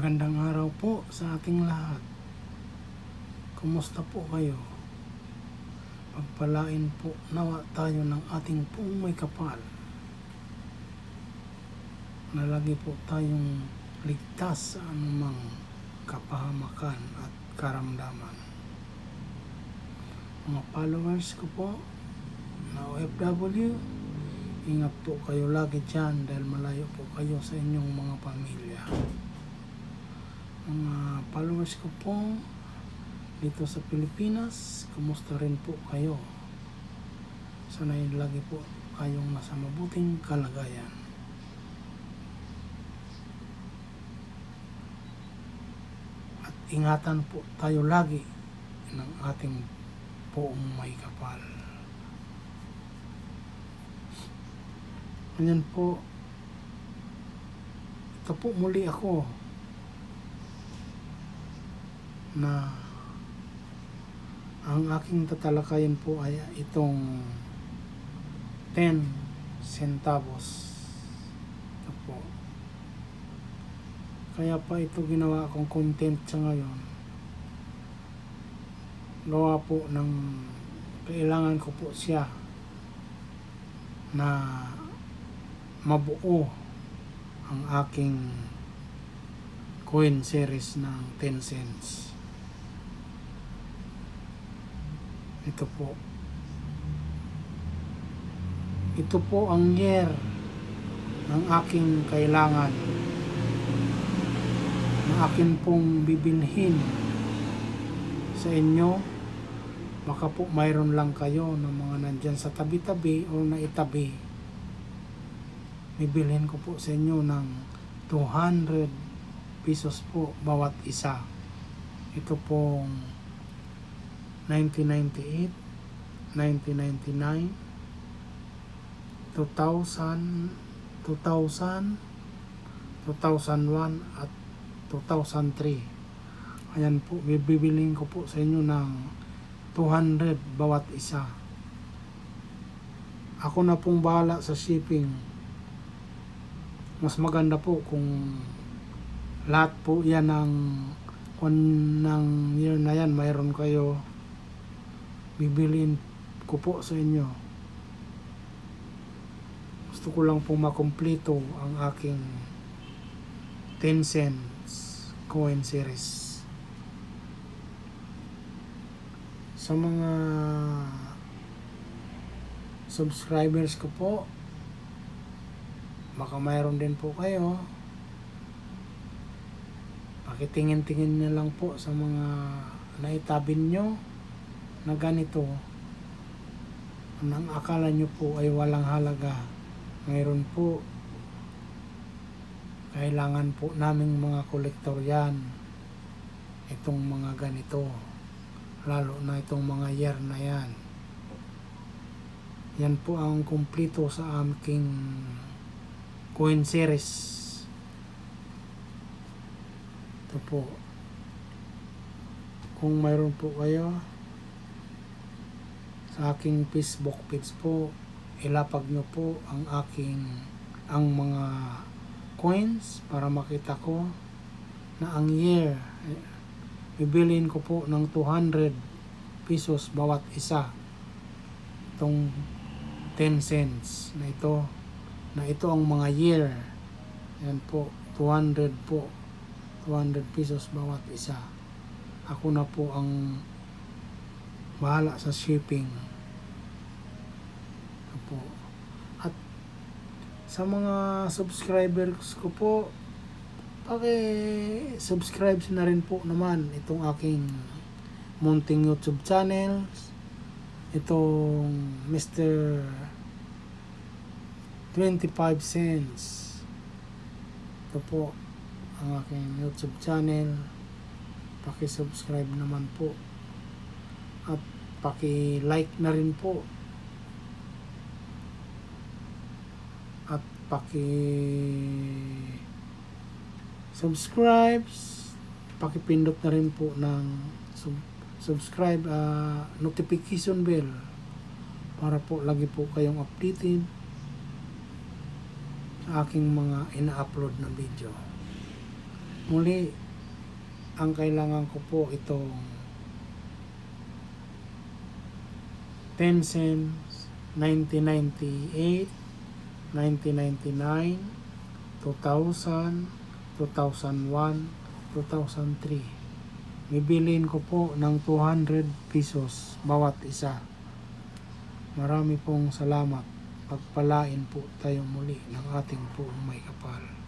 Magandang araw po sa ating lahat. Kumusta po kayo? Pagpalain po nawa tayo ng ating pong may kapal. Nalagi po tayong ligtas sa anumang kapahamakan at karamdaman. Mga followers ko po na OFW, ingat po kayo lagi dyan dahil malayo po kayo sa inyong mga pamilya mga followers ko po dito sa Pilipinas, kumusta rin po kayo? Sanay lagi po kayong nasa mabuting kalagayan. At ingatan po tayo lagi ng ating poong may kapal. Ganyan po, ito po muli ako na ang aking tatalakayin po ay itong 10 centavos. Ito po. Kaya pa ito ginawa akong content sa ngayon. Gawa po ng kailangan ko po siya na mabuo ang aking coin series ng 10 cents. Ito po. Ito po ang year ng aking kailangan. Ng akin pong bibilhin sa inyo. Baka po mayroon lang kayo ng mga nandyan sa tabi-tabi o naitabi. Bibilhin ko po sa inyo ng 200 pesos po bawat isa. Ito pong 1998, 1999, 2000, 2000, 2001 at 2003. Ayan po, bibibiling ko po sa inyo ng 200 bawat isa. Ako na pong bahala sa shipping. Mas maganda po kung lahat po yan ng ng year na yan mayroon kayo bibiliin ko po sa inyo. Gusto ko lang pong makumpleto ang aking 10 cents coin series. Sa mga subscribers ko po baka mayroon din po kayo. Pakitingin-tingin nyo lang po sa mga naitabin nyo na ganito nang akala nyo po ay walang halaga mayroon po kailangan po naming mga kolektor yan itong mga ganito lalo na itong mga year na yan. Yan po ang kumplito sa aking coin series. Ito po. Kung mayroon po kayo sa aking Facebook page po ilapag nyo po ang aking ang mga coins para makita ko na ang year eh, bibiliin ko po ng 200 pesos bawat isa. Itong 10 cents na ito na ito ang mga year. Yan po 200 po 200 pesos bawat isa. Ako na po ang bahala sa shipping. Po at sa mga subscribers ko po paki-subscribe na rin po naman itong aking munting YouTube channel itong Mr. 25 cents. Ito po ang aking YouTube channel. Paki-subscribe naman po at paki-like na rin po. At paki subscribe paki-pindot na rin po ng sub- subscribe ah, notification bell. Para po lagi po kayong updated sa aking mga ina-upload na video. Muli, ang kailangan ko po itong 10 cents, 1998, 1999, 2000, 2001, 2003. Bibiliin ko po ng 200 pesos bawat isa. Marami pong salamat. Pagpalain po tayo muli ng ating poong may kapal.